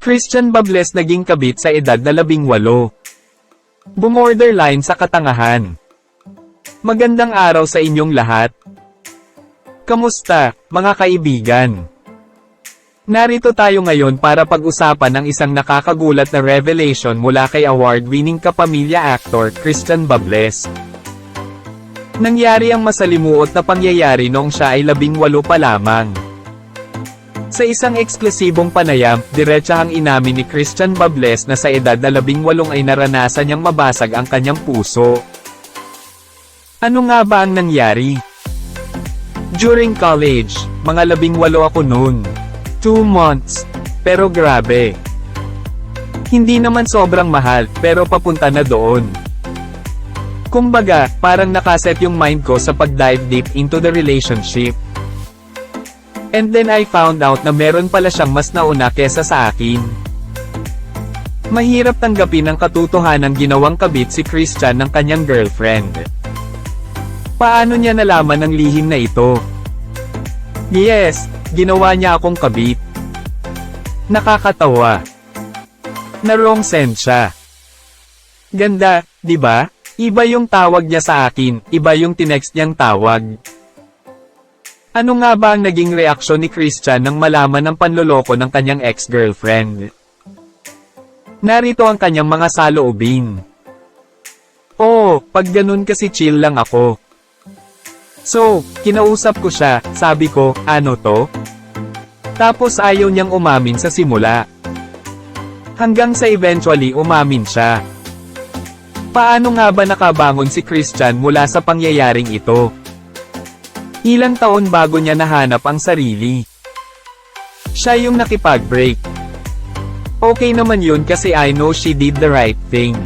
Christian Bables naging kabit sa edad na labing walo. Bumorderline sa katangahan. Magandang araw sa inyong lahat. Kamusta, mga kaibigan? Narito tayo ngayon para pag-usapan ang isang nakakagulat na revelation mula kay award-winning kapamilya actor Christian Bables. Nangyari ang masalimuot na pangyayari noong siya ay labing walo pa lamang. Sa isang eksklusibong panayam, diretsahang inamin ni Christian Bables na sa edad na labing walong ay naranasan niyang mabasag ang kanyang puso. Ano nga ba ang nangyari? During college, mga labing walo ako noon. Two months. Pero grabe. Hindi naman sobrang mahal, pero papunta na doon. Kumbaga, parang nakaset yung mind ko sa pag-dive deep into the relationship. And then I found out na meron pala siyang mas nauna kesa sa akin. Mahirap tanggapin ang katotohanan ginawang kabit si Christian ng kanyang girlfriend. Paano niya nalaman ang lihim na ito? Yes, ginawa niya akong kabit. Nakakatawa. Na wrong sense siya. Ganda, di ba? Iba yung tawag niya sa akin, iba yung tinext niyang tawag. Ano nga ba ang naging reaksyon ni Christian nang malaman ng panloloko ng kanyang ex-girlfriend? Narito ang kanyang mga saloobin. Oo, pag ganun kasi chill lang ako. So, kinausap ko siya, sabi ko, ano to? Tapos ayaw niyang umamin sa simula. Hanggang sa eventually umamin siya. Paano nga ba nakabangon si Christian mula sa pangyayaring ito? Ilang taon bago niya nahanap ang sarili. Siya yung nakipag-break. Okay naman yun kasi I know she did the right thing.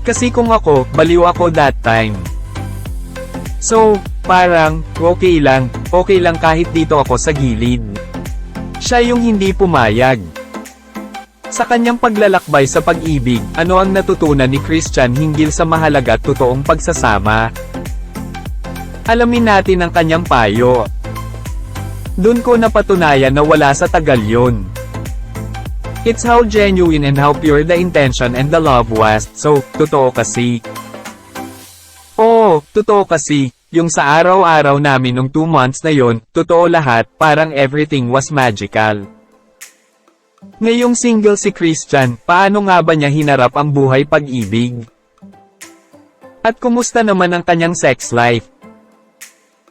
Kasi kung ako, baliw ako that time. So, parang, okay lang, okay lang kahit dito ako sa gilid. Siya yung hindi pumayag. Sa kanyang paglalakbay sa pag-ibig, ano ang natutunan ni Christian hinggil sa mahalaga totoong pagsasama? Alamin natin ang kanyang payo. Doon ko napatunayan na wala sa tagal yun. It's how genuine and how pure the intention and the love was, so, totoo kasi. Oo, totoo kasi, yung sa araw-araw namin nung 2 months na yon, totoo lahat, parang everything was magical. Ngayong single si Christian, paano nga ba niya hinarap ang buhay pag-ibig? At kumusta naman ang kanyang sex life?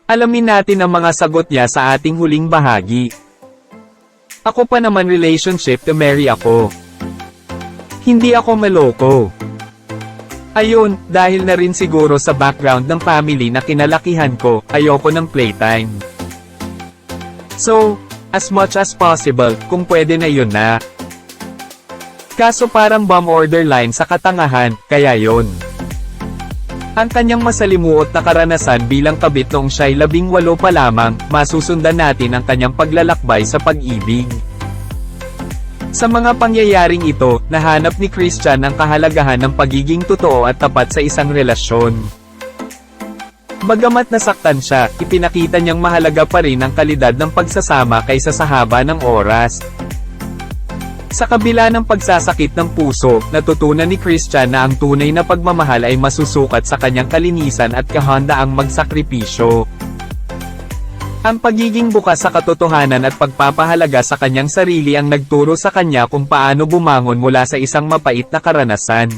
Alamin natin ang mga sagot niya sa ating huling bahagi. Ako pa naman relationship to marry ako. Hindi ako maloko. Ayun, dahil na rin siguro sa background ng family na kinalakihan ko, ayoko ng playtime. So, as much as possible, kung pwede na yun na. Kaso parang bomb order line sa katangahan, kaya yon. Ang kanyang masalimuot na karanasan bilang kabit noong siya'y labing walo pa lamang, masusundan natin ang kanyang paglalakbay sa pag-ibig. Sa mga pangyayaring ito, nahanap ni Christian ang kahalagahan ng pagiging totoo at tapat sa isang relasyon. Bagamat nasaktan siya, ipinakita niyang mahalaga pa rin ang kalidad ng pagsasama kaysa sa haba ng oras. Sa kabila ng pagsasakit ng puso, natutunan ni Christian na ang tunay na pagmamahal ay masusukat sa kanyang kalinisan at kahandaang magsakripisyo. Ang pagiging bukas sa katotohanan at pagpapahalaga sa kanyang sarili ang nagturo sa kanya kung paano bumangon mula sa isang mapait na karanasan.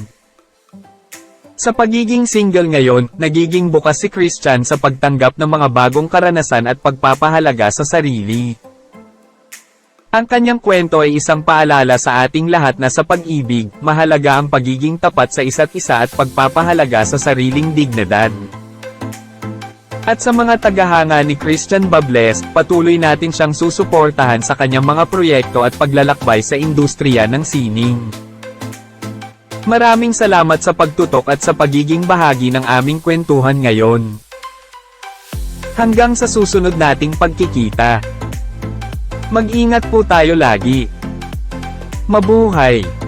Sa pagiging single ngayon, nagiging bukas si Christian sa pagtanggap ng mga bagong karanasan at pagpapahalaga sa sarili. Ang kanyang kwento ay isang paalala sa ating lahat na sa pag-ibig, mahalaga ang pagiging tapat sa isa't isa at pagpapahalaga sa sariling dignidad. At sa mga tagahanga ni Christian Bables, patuloy natin siyang susuportahan sa kanyang mga proyekto at paglalakbay sa industriya ng sining. Maraming salamat sa pagtutok at sa pagiging bahagi ng aming kwentuhan ngayon. Hanggang sa susunod nating pagkikita. Mag-ingat po tayo lagi. Mabuhay!